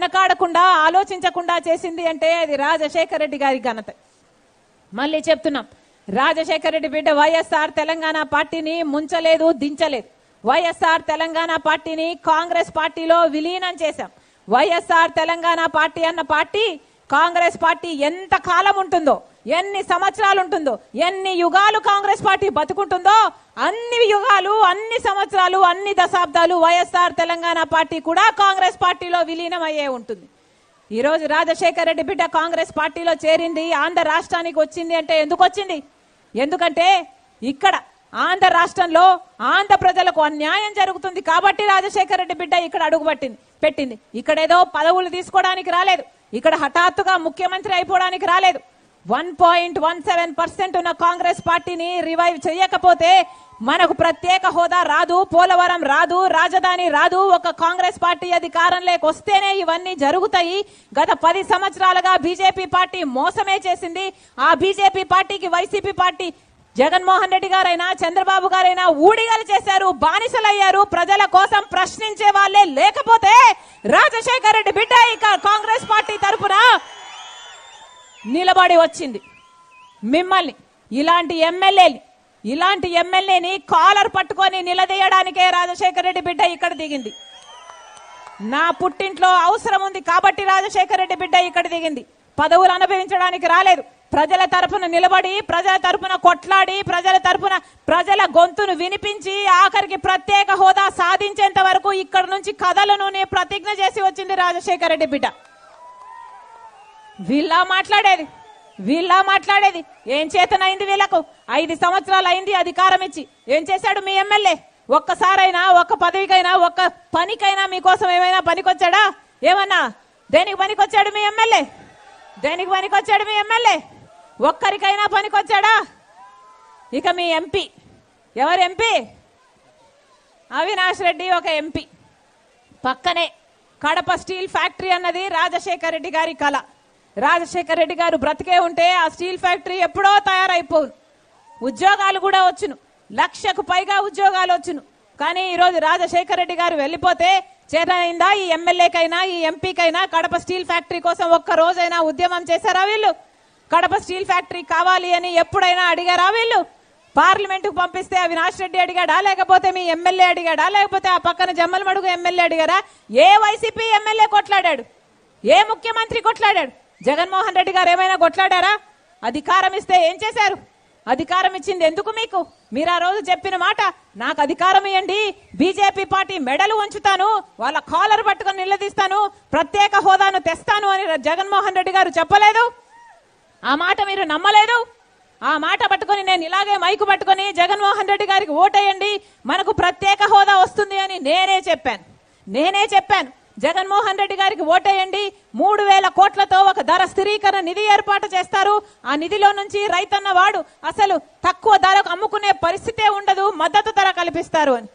వెనకాడకుండా ఆలోచించకుండా చేసింది అంటే అది రాజశేఖర రెడ్డి గారి ఘనత. మళ్ళీ చెప్తున్నాం రాజశేఖర రెడ్డి బిడ్డ వైఎస్ఆర్ తెలంగాణ పార్టీని ముంచలేదు దించలేదు. వైఎస్ఆర్ తెలంగాణ పార్టీని కాంగ్రెస్ పార్టీలో విలీనం చేశాం. వైఎస్ఆర్ తెలంగాణ పార్టీ అన్న పార్టీ కాంగ్రెస్ పార్టీ ఎంత కాలం ఉంటుందో ఎన్ని సంవత్సరాలు ఉంటుందో ఎన్ని యుగాలు కాంగ్రెస్ పార్టీ బతుకుంటుందో అన్ని యుగాలు అన్ని సంవత్సరాలు అన్ని దశాబ్దాలు వైఎస్ఆర్ తెలంగాణ పార్టీ కూడా కాంగ్రెస్ పార్టీలో విలీనం అయ్యే ఉంటుంది. ఈరోజు రాజశేఖర రెడ్డి బిడ్డ కాంగ్రెస్ పార్టీలో చేరింది ఆంధ్ర రాష్ట్రానికి వచ్చింది అంటే ఎందుకు వచ్చింది? ఎందుకంటే ఇక్కడ ఆంధ్ర రాష్ట్రంలో ఆంధ్ర ప్రజలకు అన్యాయం జరుగుతుంది కాబట్టి రాజశేఖర రెడ్డి బిడ్డ ఇక్కడ అడుగుపట్టింది పెట్టింది. ఇక్కడేదో పదవులు తీసుకోవడానికి రాలేదు. ఇక్కడ హఠాత్తుగా ముఖ్యమంత్రి అయిపోవడానికి రాలేదు. One point one seven percent ఉన్న కాంగ్రెస్ పార్టీని రివైవ్ చేయకపోతే మనకు ప్రత్యేక హోదా రాదు పోలవరం రాదు రాజధాని రాదు ఒక కాంగ్రెస్ పార్టీ అధికారంలోకి వస్తేనే ఇవన్నీ జరుగుతాయి. గత పది సంవత్సరాలుగా బీజేపీ పార్టీ మోసమే చేసింది. ఆ బీజేపీ పార్టీకి వైసీపీ పార్టీ జగన్మోహన్ రెడ్డి గారైనా చంద్రబాబు గారైనా ఊడిగలు చేశారు బానిసలయ్యారు. ప్రజల కోసం ప్రశ్నించే వాళ్ళే లేకపోతే రాజశేఖర్ రెడ్డి బిడ్డ ఇక కాంగ్రెస్ పార్టీ తరఫున నిలబడి వచ్చింది. మిమ్మల్ని ఇలాంటి ఎమ్మెల్యేని ఇలాంటి ఎమ్మెల్యేని కాలర్ పట్టుకొని నిలదీయడానికే రాజశేఖర రెడ్డి బిడ్డ ఇక్కడ దిగింది. నా పుట్టింట్లో అవసరం ఉంది కాబట్టి రాజశేఖర రెడ్డి బిడ్డ ఇక్కడ దిగింది. పదవులు అనుభవించడానికి రాలేదు. ప్రజల తరపున నిలబడి ప్రజల తరపున కొట్లాడి ప్రజల తరపున ప్రజల గొంతును వినిపించి ఆఖరికి ప్రత్యేక హోదా సాధించేంత వరకు ఇక్కడ నుంచి కథలను ప్రతిజ్ఞ చేసి వచ్చింది రాజశేఖర రెడ్డి బిడ్డ. వీళ్ళ మాట్లాడేది వీళ్ళ మాట్లాడేది. ఏం చేతనైంది వీళ్ళకు? ఐదు సంవత్సరాలు అయింది అధికారం ఇచ్చి. ఏం చేశాడు మీ ఎమ్మెల్యే? ఒక్కసారైనా ఒక్క పదవికైనా ఒక్క పనికైనా మీకోసం ఏమైనా పనికొచ్చాడా? ఏమన్నా? దేనికి పనికొచ్చాడు మీ ఎమ్మెల్యే? దేనికి పనికొచ్చాడు మీ ఎమ్మెల్యే? ఒక్కరికైనా పనికొచ్చాడా? ఇక మీ ఎంపీ. ఎవరు ఎంపీ? అవినాష్ రెడ్డి ఒక ఎంపీ. పక్కనే కడప స్టీల్ ఫ్యాక్టరీ అన్నది రాజశేఖర రెడ్డి గారి కళ. రాజశేఖర రెడ్డి గారు బ్రతికే ఉంటే ఆ స్టీల్ ఫ్యాక్టరీ ఎప్పుడో తయారైపోవు ఉద్యోగాలు కూడా వచ్చును. లక్షకు పైగా ఉద్యోగాలు వచ్చును. కానీ ఈరోజు రాజశేఖర రెడ్డి గారు వెళ్ళిపోతే చేతనైందా? ఈ ఎమ్మెల్యేకైనా ఈ ఎంపీకైనా కడప స్టీల్ ఫ్యాక్టరీ కోసం ఒక్క రోజైనా ఉద్యమం చేశారా వీళ్ళు? కడప స్టీల్ ఫ్యాక్టరీ కావాలి అని ఎప్పుడైనా అడిగారా వీళ్ళు? పార్లమెంటుకు పంపిస్తే అవినాష్ రెడ్డి అడిగాడా? లేకపోతే మీ ఎమ్మెల్యే అడిగాడా? లేకపోతే ఆ పక్కన జమ్మలమడుగు ఎమ్మెల్యే అడిగారా? ఏ వైసీపీ ఎమ్మెల్యే కొట్లాడాడు? ఏ ముఖ్యమంత్రి కొట్లాడాడు? జగన్మోహన్ రెడ్డి గారు ఏమైనా కొట్లాడారా? అధికారం ఇస్తే ఏం చేశారు? అధికారం ఇచ్చింది ఎందుకు మీకు? మీరు ఆ రోజు చెప్పిన మాట నాకు అధికారం ఇవ్వండి బీజేపీ పార్టీ మెడలు ఉంచుతాను వాళ్ళ కాలర్ పట్టుకొని నిలదీస్తాను ప్రత్యేక హోదాను తెస్తాను అని జగన్మోహన్ రెడ్డి గారు చెప్పలేదు? ఆ మాట మీరు నమ్మలేదు? ఆ మాట పట్టుకొని నేను ఇలాగే మైకు పట్టుకొని జగన్మోహన్ రెడ్డి గారికి ఓటేయండి మనకు ప్రత్యేక హోదా వస్తుంది అని నేనే చెప్పాను. నేనే చెప్పాను. జగన్మోహన్ రెడ్డి గారికి ఓటేయండి మూడు వేల కోట్లతో ఒక ధర స్థిరీకరణ నిధి ఏర్పాటు చేస్తారు. ఆ నిధిలో నుంచి రైతన్న వాడు అసలు తక్కువ ధరకు అమ్ముకునే పరిస్థితే ఉండదు మద్దతు ధర కల్పిస్తారు అని.